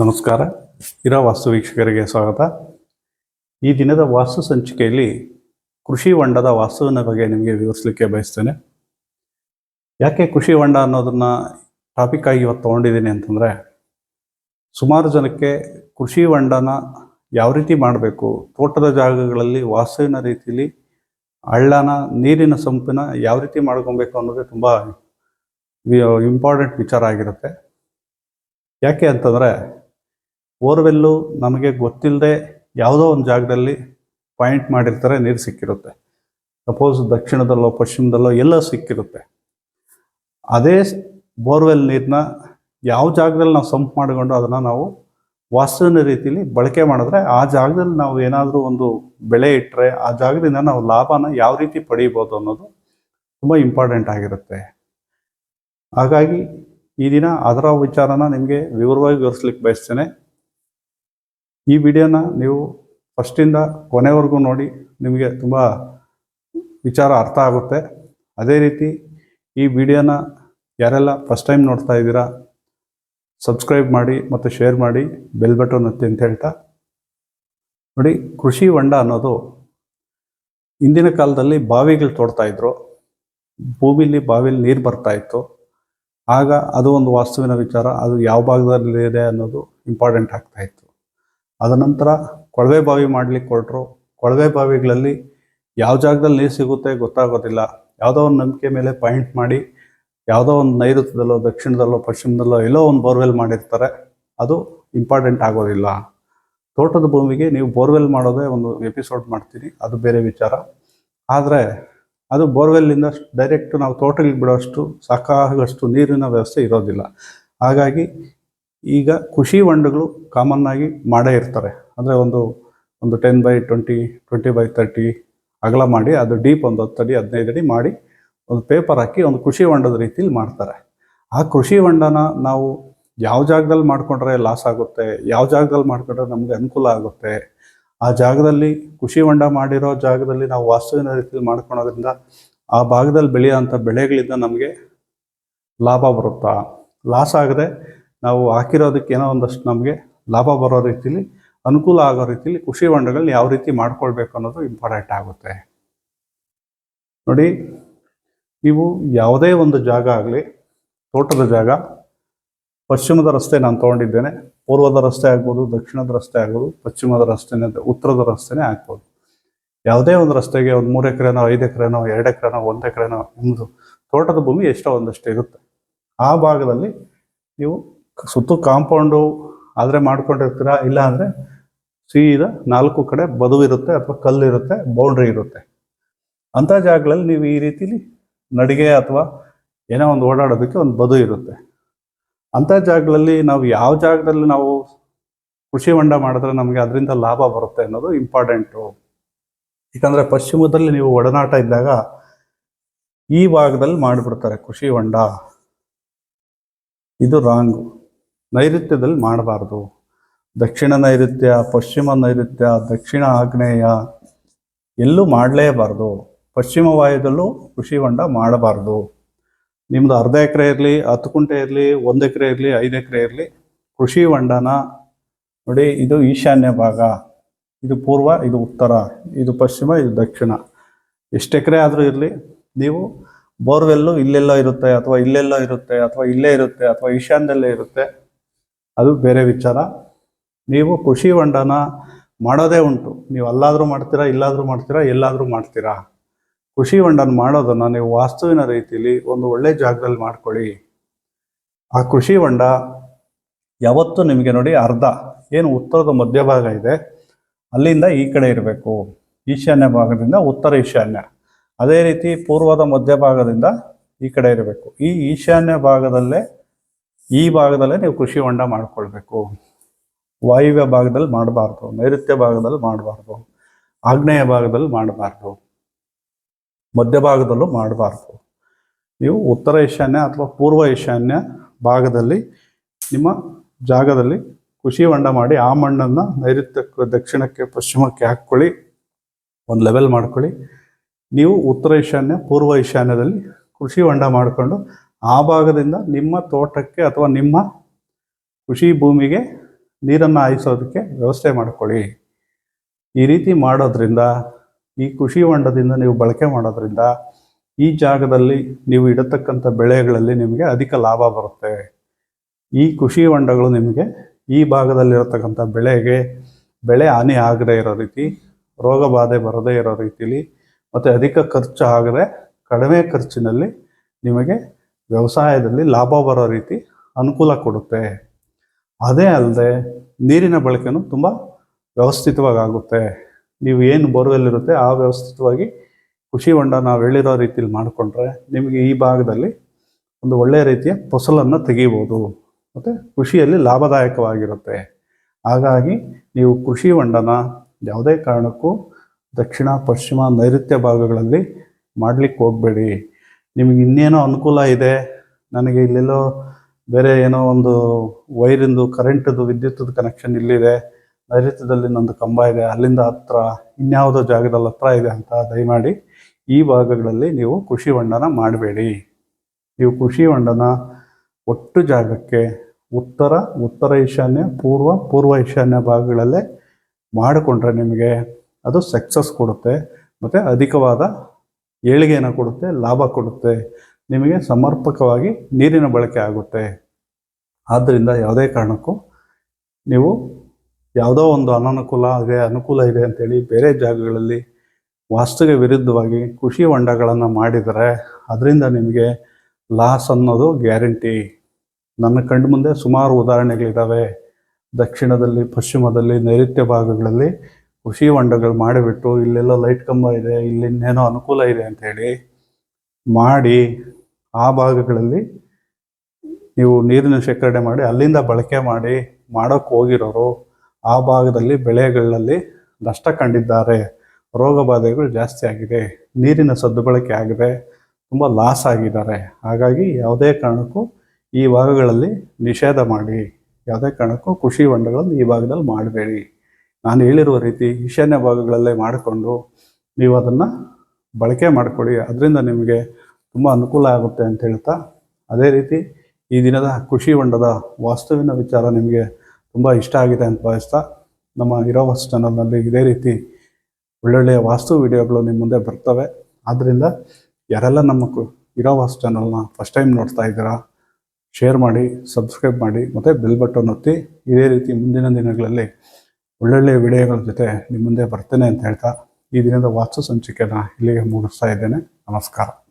ನಮಸ್ಕಾರ. ಇರೋ ವಾಸ್ತು ವೀಕ್ಷಕರಿಗೆ ಸ್ವಾಗತ. ಈ ದಿನದ ವಾಸ್ತು ಸಂಚಿಕೆಯಲ್ಲಿ ಕೃಷಿ ಹೊಂಡದ ವಾಸ್ತುವಿನ ಬಗ್ಗೆ ನಿಮಗೆ ವಿವರಿಸಲಿಕ್ಕೆ ಬಯಸ್ತೇನೆ. ಯಾಕೆ ಕೃಷಿ ಹೊಂಡ ಅನ್ನೋದನ್ನ ಟಾಪಿಕ್ ಆಗಿ ಇವತ್ತು ತೊಗೊಂಡಿದ್ದೀನಿ ಅಂತಂದರೆ, ಸುಮಾರು ಜನಕ್ಕೆ ಕೃಷಿ ಹೊಂಡನ ಯಾವ ರೀತಿ ಮಾಡಬೇಕು, ತೋಟದ ಜಾಗಗಳಲ್ಲಿ ವಾಸ್ತುವಿನ ರೀತಿಯಲ್ಲಿ ಹಳ್ಳನ, ನೀರಿನ ಸಂಪಿನ ಯಾವ ರೀತಿ ಮಾಡ್ಕೊಬೇಕು ಅನ್ನೋದೇ ತುಂಬ ಇಂಪಾರ್ಟೆಂಟ್ ವಿಚಾರ ಆಗಿರುತ್ತೆ. ಯಾಕೆ ಅಂತಂದರೆ ಬೋರ್ವೆಲ್ಲು ನಮಗೆ ಗೊತ್ತಿಲ್ಲದೆ ಯಾವುದೋ ಒಂದು ಜಾಗದಲ್ಲಿ ಪಾಯಿಂಟ್ ಮಾಡಿರ್ತಾರೆ, ನೀರು ಸಿಕ್ಕಿರುತ್ತೆ. ಸಪೋಸ್ ದಕ್ಷಿಣದಲ್ಲೋ, ಪಶ್ಚಿಮದಲ್ಲೋ ಎಲ್ಲೋ ಸಿಕ್ಕಿರುತ್ತೆ. ಅದೇ ಬೋರ್ವೆಲ್ ನೀರನ್ನ ಯಾವ ಜಾಗದಲ್ಲಿ ನಾವು ಸಂಪ್ ಮಾಡಿಕೊಂಡು ಅದನ್ನು ನಾವು ವಾಸ್ತವನ ರೀತಿಯಲ್ಲಿ ಬಳಕೆ ಮಾಡಿದ್ರೆ ಆ ಜಾಗದಲ್ಲಿ ನಾವು ಏನಾದರೂ ಒಂದು ಬೆಳೆ ಇಟ್ಟರೆ ಆ ಜಾಗದಿಂದ ನಾವು ಲಾಭನ ಯಾವ ರೀತಿ ಪಡೀಬೋದು ಅನ್ನೋದು ತುಂಬ ಇಂಪಾರ್ಟೆಂಟ್ ಆಗಿರುತ್ತೆ. ಹಾಗಾಗಿ ಈ ದಿನ ಅದರ ವಿಚಾರನ ನಿಮಗೆ ವಿವರವಾಗಿ ವಿವರಿಸ್ಲಿಕ್ಕೆ ಬಯಸ್ತೇನೆ. ಈ ವಿಡಿಯೋನ ನೀವು ಫಸ್ಟಿಂದ ಕೊನೆವರೆಗೂ ನೋಡಿ ನಿಮಗೆ ತುಂಬ ವಿಚಾರ ಅರ್ಥ ಆಗುತ್ತೆ. ಅದೇ ರೀತಿ ಈ ವಿಡಿಯೋನ ಯಾರೆಲ್ಲ ಫಸ್ಟ್ ಟೈಮ್ ನೋಡ್ತಾ ಇದ್ದೀರಾ, ಸಬ್ಸ್ಕ್ರೈಬ್ ಮಾಡಿ ಮತ್ತು ಶೇರ್ ಮಾಡಿ, ಬೆಲ್ ಬಟನ್ ಒತ್ತಿ ಅಂತ ಹೇಳ್ತಾ. ನೋಡಿ, ಕೃಷಿ ಹೊಂಡ ಅನ್ನೋದು ಹಿಂದಿನ ಕಾಲದಲ್ಲಿ ಬಾವಿಗಳು ತೋಡ್ತಾ ಇದ್ರು. ಭೂಮಿಲಿ ಬಾವಿಲಿ ನೀರು ಬರ್ತಾ ಇತ್ತು. ಆಗ ಅದು ಒಂದು ವಾಸ್ತುವಿನ ವಿಚಾರ, ಅದು ಯಾವ ಭಾಗದಲ್ಲಿ ಇದೆ ಅನ್ನೋದು ಇಂಪಾರ್ಟೆಂಟ್ ಆಗ್ತಾ ಇತ್ತು. ಅದ ನಂತರ ಕೊಳವೆ ಬಾವಿ ಮಾಡಲಿಕ್ಕೆ ಕೊಟ್ಟರು ಕೊಳವೆ ಬಾವಿಗಳಲ್ಲಿ ಯಾವ ಜಾಗದಲ್ಲಿ ನೀರು ಸಿಗುತ್ತೆ ಗೊತ್ತಾಗೋದಿಲ್ಲ. ಯಾವುದೋ ಒಂದು ನಂಬಿಕೆ ಮೇಲೆ ಪಾಯಿಂಟ್ ಮಾಡಿ, ಯಾವುದೋ ಒಂದು ನೈಋತ್ಯದಲ್ಲೋ, ದಕ್ಷಿಣದಲ್ಲೋ, ಪಶ್ಚಿಮದಲ್ಲೋ ಎಲ್ಲೋ ಒಂದು ಬೋರ್ವೆಲ್ ಮಾಡಿರ್ತಾರೆ. ಅದು ಇಂಪಾರ್ಟೆಂಟ್ ಆಗೋದಿಲ್ಲ. ತೋಟದ ಭೂಮಿಗೆ ನೀವು ಬೋರ್ವೆಲ್ ಮಾಡೋದೇ ಒಂದು ಎಪಿಸೋಡ್ ಮಾಡ್ತೀನಿ. ಅದು ಬೇರೆ ವಿಚಾರ. ಆದರೆ ಅದು ಬೋರ್ವೆಲ್ಲಿಂದ ಡೈರೆಕ್ಟ್ ನಾವು ತೋಟಗಳಿಗೆ ಬಿಡೋಷ್ಟು ಸಾಕಾಗಷ್ಟು ನೀರಿನ ವ್ಯವಸ್ಥೆ ಇರೋದಿಲ್ಲ. ಹಾಗಾಗಿ ಈಗ ಕೃಷಿ ಹೊಂಡಗಳು ಕಾಮನ್ ಆಗಿ ಮಾಡೇ ಇರ್ತಾರೆ. ಅಂದರೆ ಒಂದು ಒಂದು ten by twenty twenty by thirty ಅಗಲ ಮಾಡಿ ಅದು ಡೀಪ್ ಒಂದು ಹತ್ತು ಅಡಿ, ಹದಿನೈದು ಅಡಿ ಮಾಡಿ ಒಂದು ಪೇಪರ್ ಹಾಕಿ ಒಂದು ಕೃಷಿ ಹೊಂಡದ ರೀತಿಲಿ ಮಾಡ್ತಾರೆ. ಆ ಕೃಷಿ ಹೊಂಡನ ನಾವು ಯಾವ ಜಾಗದಲ್ಲಿ ಮಾಡಿಕೊಂಡ್ರೆ ಲಾಸ್ ಆಗುತ್ತೆ, ಯಾವ ಜಾಗದಲ್ಲಿ ಮಾಡ್ಕೊಂಡ್ರೆ ನಮಗೆ ಅನುಕೂಲ ಆಗುತ್ತೆ, ಆ ಜಾಗದಲ್ಲಿ ಕೃಷಿ ಹೊಂಡ ಮಾಡಿರೋ ಜಾಗದಲ್ಲಿ ನಾವು ವಾಸ್ತುವಿನ ರೀತಿಯಲ್ಲಿ ಮಾಡ್ಕೊಳೋದ್ರಿಂದ ಆ ಭಾಗದಲ್ಲಿ ಬೆಳೆಯೋಂಥ ಬೆಳೆಗಳಿಂದ ನಮಗೆ ಲಾಭ ಬರುತ್ತಾ? ಲಾಸ್ ಆಗದೆ ನಾವು ಹಾಕಿರೋದಕ್ಕೆ ಏನೋ ಒಂದಷ್ಟು ನಮಗೆ ಲಾಭ ಬರೋ ರೀತಿಲಿ, ಅನುಕೂಲ ಆಗೋ ರೀತಿಲಿ ಕೃಷಿ ಹೊಂಡಗಳನ್ನ ಯಾವ ರೀತಿ ಮಾಡ್ಕೊಳ್ಬೇಕು ಅನ್ನೋದು ಇಂಪಾರ್ಟೆಂಟ್ ಆಗುತ್ತೆ. ನೋಡಿ ನೀವು ಯಾವುದೇ ಒಂದು ಜಾಗ ಆಗಲಿ, ತೋಟದ ಜಾಗ, ಪಶ್ಚಿಮದ ರಸ್ತೆ ನಾನು ತೊಗೊಂಡಿದ್ದೇನೆ. ಪೂರ್ವದ ರಸ್ತೆ ಆಗ್ಬೋದು, ದಕ್ಷಿಣದ ರಸ್ತೆ ಆಗ್ಬೋದು, ಪಶ್ಚಿಮದ ರಸ್ತೆನೇ, ಉತ್ತರದ ರಸ್ತೆನೇ ಆಗ್ಬೋದು. ಯಾವುದೇ ಒಂದು ರಸ್ತೆಗೆ ಒಂದು ಮೂರು ಎಕರೆನೋ, ಐದು ಎಕರೆನೋ, ಎರಡು ಎಕರೆನೋ, ಒಂದು ಎಕರೆನೋ, ಒಂದು ತೋಟದ ಭೂಮಿ ಎಷ್ಟೋ ಒಂದಷ್ಟು ಇರುತ್ತೆ. ಆ ಭಾಗದಲ್ಲಿ ನೀವು ಸುತ್ತು ಕಾಂಪೌಂಡು ಆದರೆ ಮಾಡ್ಕೊಂಡಿರ್ತೀರಾ? ಇಲ್ಲ ಅಂದರೆ ಸೀದಾ ನಾಲ್ಕು ಕಡೆ ಬದು ಇರುತ್ತೆ ಅಥವಾ ಕಲ್ಲು ಇರುತ್ತೆ, ಬೌಂಡ್ರಿ ಇರುತ್ತೆ. ಅಂಥ ಜಾಗಗಳಲ್ಲಿ ನೀವು ಈ ರೀತಿಲಿ ನಡಿಗೆ ಅಥವಾ ಏನೋ ಒಂದು ಓಡಾಡೋದಕ್ಕೆ ಒಂದು ಬದು ಇರುತ್ತೆ. ಅಂಥ ಜಾಗಗಳಲ್ಲಿ ನಾವು ಯಾವ ಜಾಗದಲ್ಲಿ ನಾವು ಕೃಷಿ ಹೊಂಡ ಮಾಡಿದ್ರೆ ನಮಗೆ ಅದರಿಂದ ಲಾಭ ಬರುತ್ತೆ ಅನ್ನೋದು ಇಂಪಾರ್ಟೆಂಟು. ಯಾಕಂದರೆ ಪಶ್ಚಿಮದಲ್ಲಿ ನೀವು ಒಡನಾಟ ಇದ್ದಾಗ ಈ ಭಾಗದಲ್ಲಿ ಮಾಡಿಬಿಡ್ತಾರೆ ಕೃಷಿ ಹೊಂಡ. ಇದು ರಾಂಗು. ನೈಋತ್ಯದಲ್ಲಿ ಮಾಡಬಾರ್ದು. ದಕ್ಷಿಣ ನೈಋತ್ಯ, ಪಶ್ಚಿಮ ನೈಋತ್ಯ, ದಕ್ಷಿಣ ಆಗ್ನೇಯ ಎಲ್ಲೂ ಮಾಡಲೇಬಾರ್ದು. ಪಶ್ಚಿಮ ವಾಯುದಲ್ಲೂ ಕೃಷಿ ಹೊಂಡ ಮಾಡಬಾರ್ದು. ನಿಮ್ಮದು ಅರ್ಧ ಎಕರೆ ಇರಲಿ, ಹತ್ತು ಕುಂಟೆ ಇರಲಿ, ಒಂದು ಎಕರೆ ಇರಲಿ, ಐದು ಎಕರೆ ಇರಲಿ ಕೃಷಿ ಹೊಂಡನ ನೋಡಿ, ಇದು ಈಶಾನ್ಯ ಭಾಗ. ಇದು ಪೂರ್ವ, ಇದು ಉತ್ತರ, ಇದು ಪಶ್ಚಿಮ, ಇದು ದಕ್ಷಿಣ. ಎಷ್ಟು ಎಕರೆ ಆದರೂ ಇರಲಿ, ನೀವು ಬೋರ್ವೆಲ್ಲು ಇಲ್ಲೆಲ್ಲೋ ಇರುತ್ತೆ ಅಥವಾ ಇಲ್ಲೆಲ್ಲೋ ಇರುತ್ತೆ ಅಥವಾ ಇಲ್ಲೇ ಇರುತ್ತೆ ಅಥವಾ ಈಶಾನ್ಯದಲ್ಲೇ ಇರುತ್ತೆ. ಅದು ಬೇರೆ ವಿಚಾರ. ನೀವು ಕೃಷಿ ಹೊಂಡನ ಮಾಡೋದೇ ಉಂಟು. ನೀವು ಅಲ್ಲಾದರೂ ಮಾಡ್ತೀರಾ, ಇಲ್ಲಾದರೂ ಮಾಡ್ತೀರಾ, ಎಲ್ಲಾದರೂ ಮಾಡ್ತೀರಾ. ಕೃಷಿ ಹೊಂಡನ ಮಾಡೋದನ್ನು ನೀವು ವಾಸ್ತುವಿನ ರೀತಿಯಲ್ಲಿ ಒಂದು ಒಳ್ಳೆ ಜಾಗದಲ್ಲಿ ಮಾಡ್ಕೊಳ್ಳಿ. ಆ ಕೃಷಿ ಹೊಂಡ ಯಾವತ್ತು ನಿಮಗೆ ನೋಡಿ ಅರ್ಧ, ಏನು ಉತ್ತರದ ಮಧ್ಯಭಾಗ ಇದೆ, ಅಲ್ಲಿಂದ ಈ ಕಡೆ ಇರಬೇಕು. ಈಶಾನ್ಯ ಭಾಗದಿಂದ ಉತ್ತರ ಈಶಾನ್ಯ. ಅದೇ ರೀತಿ ಪೂರ್ವದ ಮಧ್ಯಭಾಗದಿಂದ ಈ ಕಡೆ ಇರಬೇಕು. ಈ ಈಶಾನ್ಯ ಭಾಗದಲ್ಲೇ ಈ ಭಾಗದಲ್ಲೇ ನೀವು ಕೃಷಿ ಹೊಂಡ ಮಾಡ್ಕೊಳ್ಬೇಕು. ವಾಯುವ್ಯ ಭಾಗದಲ್ಲಿ ಮಾಡಬಾರ್ದು, ನೈಋತ್ಯ ಭಾಗದಲ್ಲಿ ಮಾಡಬಾರ್ದು, ಆಗ್ನೇಯ ಭಾಗದಲ್ಲಿ ಮಾಡಬಾರ್ದು ಮಧ್ಯಭಾಗದಲ್ಲೂ ಮಾಡಬಾರ್ದು. ನೀವು ಉತ್ತರ ಈಶಾನ್ಯ ಅಥವಾ ಪೂರ್ವ ಈಶಾನ್ಯ ಭಾಗದಲ್ಲಿ ನಿಮ್ಮ ಜಾಗದಲ್ಲಿ ಕೃಷಿ ಹೊಂಡ ಮಾಡಿ ಆ ಮಣ್ಣನ್ನು ನೈಋತ್ಯಕ್ಕೆ, ದಕ್ಷಿಣಕ್ಕೆ, ಪಶ್ಚಿಮಕ್ಕೆ ಹಾಕ್ಕೊಳ್ಳಿ, ಒಂದು ಲೆವೆಲ್ ಮಾಡ್ಕೊಳ್ಳಿ. ನೀವು ಉತ್ತರ ಈಶಾನ್ಯ ಪೂರ್ವ ಈಶಾನ್ಯದಲ್ಲಿ ಕೃಷಿ ಹೊಂಡ ಮಾಡಿಕೊಂಡು ಆ ಭಾಗದಿಂದ ನಿಮ್ಮ ತೋಟಕ್ಕೆ ಅಥವಾ ನಿಮ್ಮ ಕೃಷಿ ಭೂಮಿಗೆ ನೀರನ್ನು ಹಾಯಿಸೋದಕ್ಕೆ ವ್ಯವಸ್ಥೆ ಮಾಡ್ಕೊಳ್ಳಿ. ಈ ರೀತಿ ಮಾಡೋದ್ರಿಂದ, ಈ ಕೃಷಿ ಹೊಂಡದಿಂದ ನೀವು ಬಳಕೆ ಮಾಡೋದ್ರಿಂದ ಈ ಜಾಗದಲ್ಲಿ ನೀವು ಇಡತಕ್ಕಂಥ ಬೆಳೆಗಳಲ್ಲಿ ನಿಮಗೆ ಅಧಿಕ ಲಾಭ ಬರುತ್ತೆ. ಈ ಕೃಷಿ ಹೊಂಡಗಳು ನಿಮಗೆ ಈ ಭಾಗದಲ್ಲಿರತಕ್ಕಂಥ ಬೆಳೆಗೆ ಬೆಳೆ ಹಾನಿ ಆಗದೇ ಇರೋ ರೀತಿ, ರೋಗ ಬಾಧೆ ಬರದೇ ಇರೋ ರೀತಿಲಿ ಮತ್ತು ಅಧಿಕ ಖರ್ಚು ಆಗದೆ ಕಡಿಮೆ ಖರ್ಚಿನಲ್ಲಿ ನಿಮಗೆ ವ್ಯವಸಾಯದಲ್ಲಿ ಲಾಭ ಬರೋ ರೀತಿ ಅನುಕೂಲ ಕೊಡುತ್ತೆ. ಅದೇ ಅಲ್ಲದೆ ನೀರಿನ ಬಳಕೆನೂ ತುಂಬ ವ್ಯವಸ್ಥಿತವಾಗಿ ಆಗುತ್ತೆ ನೀವು ಏನು ಬೋರ್ವೆಲ್ ಇರುತ್ತೆ ಆ ವ್ಯವಸ್ಥಿತವಾಗಿ ಕೃಷಿ ಹೊಂಡ ನಾವು ಹೇಳಿರೋ ರೀತಿಯಲ್ಲಿ ಮಾಡಿಕೊಂಡ್ರೆ ನಿಮಗೆ ಈ ಭಾಗದಲ್ಲಿ ಒಂದು ಒಳ್ಳೆಯ ರೀತಿಯ ಫಸಲನ್ನು ತೆಗಿಬೋದು. ಮತ್ತು ಕೃಷಿಯಲ್ಲಿ ಲಾಭದಾಯಕವಾಗಿರುತ್ತೆ. ಹಾಗಾಗಿ ನೀವು ಕೃಷಿ ಹೊಂಡನ ಯಾವುದೇ ಕಾರಣಕ್ಕೂ ದಕ್ಷಿಣ, ಪಶ್ಚಿಮ ನೈಋತ್ಯ ಭಾಗಗಳಲ್ಲಿ ಮಾಡಲಿಕ್ಕೆ ಹೋಗಬೇಡಿ. ನಿಮಗೆ ಇನ್ನೇನೋ ಅನುಕೂಲ ಇದೆ? ನನಗೆ ಇಲ್ಲೆಲ್ಲೋ ಬೇರೆ ಏನೋ ಒಂದು ವೈರಿಂದು ಕರೆಂಟದು ವಿದ್ಯುತ್ತದ ಕನೆಕ್ಷನ್ ಇಲ್ಲಿದೆ. ನೈಋತ್ಯದಲ್ಲಿ ನಂದು ಕಂಬ ಇದೆ. ಅಲ್ಲಿಂದ ಹತ್ರ ಇನ್ಯಾವುದೋ ಜಾಗದಲ್ಲಿ ಹತ್ರ ಇದೆ ಅಂತ ದಯಮಾಡಿ ಈ ಭಾಗಗಳಲ್ಲಿ ನೀವು ಕೃಷಿ ಹೊಂಡನ ಮಾಡಬೇಡಿ. ನೀವು ಕೃಷಿ ಹೊಂಡನ ಒಟ್ಟು ಜಾಗಕ್ಕೆ ಉತ್ತರ ಉತ್ತರ ಈಶಾನ್ಯ, ಪೂರ್ವ ಪೂರ್ವ ಈಶಾನ್ಯ ಭಾಗಗಳಲ್ಲೇ ಮಾಡಿಕೊಂಡ್ರೆ ನಿಮಗೆ ಅದು ಸಕ್ಸಸ್ ಕೊಡುತ್ತೆ. ಮತ್ತು ಅಧಿಕವಾದ ಏಳಿಗೆಯನ್ನು ಕೊಡುತ್ತೆ, ಲಾಭ ಕೊಡುತ್ತೆ, ನಿಮಗೆ ಸಮರ್ಪಕವಾಗಿ ನೀರಿನ ಬಳಕೆ ಆಗುತ್ತೆ. ಆದ್ದರಿಂದ ಯಾವುದೇ ಕಾರಣಕ್ಕೂ ನೀವು ಯಾವುದೋ ಒಂದು ಅನನುಕೂಲ ಇದೆ ಅನುಕೂಲ ಇದೆ ಅಂತೇಳಿ ಬೇರೆ ಜಾಗಗಳಲ್ಲಿ ವಾಸ್ತುಗೆ ವಿರುದ್ಧವಾಗಿ ಕೃಷಿ ಹೊಂಡಗಳನ್ನು ಮಾಡಿದರೆ ಅದರಿಂದ ನಿಮಗೆ ಲಾಸ್ ಅನ್ನೋದು ಗ್ಯಾರಂಟಿ. ನನ್ನ ಕಣ್ಣು ಮುಂದೆ ಸುಮಾರು ಉದಾಹರಣೆಗಳಿದ್ದಾವೆ. ದಕ್ಷಿಣದಲ್ಲಿ, ಪಶ್ಚಿಮದಲ್ಲಿ, ನೈಋತ್ಯ ಭಾಗಗಳಲ್ಲಿ ಕೃಷಿ ಹೊಂಡಗಳು ಮಾಡಿಬಿಟ್ಟು ಇಲ್ಲೆಲ್ಲ ಲೈಟ್ ಕಂಬ ಇದೆ ಇನ್ನೇನೋ ಅನುಕೂಲ ಇದೆ ಅಂತ ಹೇಳಿ ಮಾಡಿ ಆ ಭಾಗಗಳಲ್ಲಿ ನೀವು ನೀರಿನ ಶೇಖರಣೆ ಮಾಡಿ, ಅಲ್ಲಿಂದ ಬಳಕೆ ಮಾಡಿ ಮಾಡೋಕ್ಕೆ ಹೋಗಿರೋರು ಆ ಭಾಗದಲ್ಲಿ ಬೆಳೆಗಳಲ್ಲಿ ನಷ್ಟ ಕಂಡಿದ್ದಾರೆ. ರೋಗ ಬಾಧೆಗಳು ಜಾಸ್ತಿ ಆಗಿದೆ. ನೀರಿನ ಸದ್ಬಳಕೆ ಆಗಿದೆ. ತುಂಬ ಲಾಸ್ ಆಗಿದ್ದಾರೆ. ಹಾಗಾಗಿ ಯಾವುದೇ ಕಾರಣಕ್ಕೂ ಈ ಭಾಗಗಳಲ್ಲಿ ನಿಷೇಧ ಮಾಡಿ. ಯಾವುದೇ ಕಾರಣಕ್ಕೂ ಕೃಷಿ ಹೊಂಡಗಳನ್ನು ಈ ಭಾಗದಲ್ಲಿ ಮಾಡಬೇಡಿ. ನಾನು ಹೇಳಿರುವ ರೀತಿ ಈಶಾನ್ಯ ಭಾಗಗಳಲ್ಲೇ ಮಾಡಿಕೊಂಡು ನೀವು ಅದನ್ನು ಬಳಕೆ ಮಾಡಿಕೊಳ್ಳಿ. ಅದರಿಂದ ನಿಮಗೆ ತುಂಬ ಅನುಕೂಲ ಆಗುತ್ತೆ ಅಂತ ಹೇಳ್ತಾ, ಅದೇ ರೀತಿ ಈ ದಿನದ ಕೃಷಿ ಹೊಂಡದ ವಾಸ್ತುವಿನ ವಿಚಾರ ನಿಮಗೆ ತುಂಬ ಇಷ್ಟ ಆಗಿದೆ ಅಂತ ಭಾವಿಸ್ತಾ, ನಮ್ಮ ಇರೋವಾಸ್ ಚಾನಲ್ನಲ್ಲಿ ಇದೇ ರೀತಿ ಒಳ್ಳೊಳ್ಳೆಯ ವಾಸ್ತು ವಿಡಿಯೋಗಳು ನಿಮ್ಮ ಮುಂದೆ ಬರ್ತವೆ. ಆದ್ದರಿಂದ ಯಾರೆಲ್ಲ ನಮ್ಮ ಕು ಇರೋವಾಸ್ ಚಾನಲ್ನ ಫಸ್ಟ್ ಟೈಮ್ ನೋಡ್ತಾ ಇದ್ದೀರಾ ಶೇರ್ ಮಾಡಿ ಸಬ್ಸ್ಕ್ರೈಬ್ ಮಾಡಿ, ಮತ್ತು ಬೆಲ್ ಬಟನ್ ಒತ್ತಿ, ಇದೇ ರೀತಿ ಮುಂದಿನ ದಿನಗಳಲ್ಲಿ ಒಳ್ಳೊಳ್ಳೆಯ ವಿಡಿಯೋಗಳ ಜೊತೆ ನಿಮ್ಮ ಮುಂದೆ ಬರ್ತೇನೆ ಅಂತ ಹೇಳ್ತಾ ಈ ದಿನದ ವಾಸ್ತು ಸಂಚಿಕೆಯನ್ನು ಇಲ್ಲಿಗೆ ಮುಗಿಸ್ತಾ ಇದ್ದೇನೆ. ನಮಸ್ಕಾರ.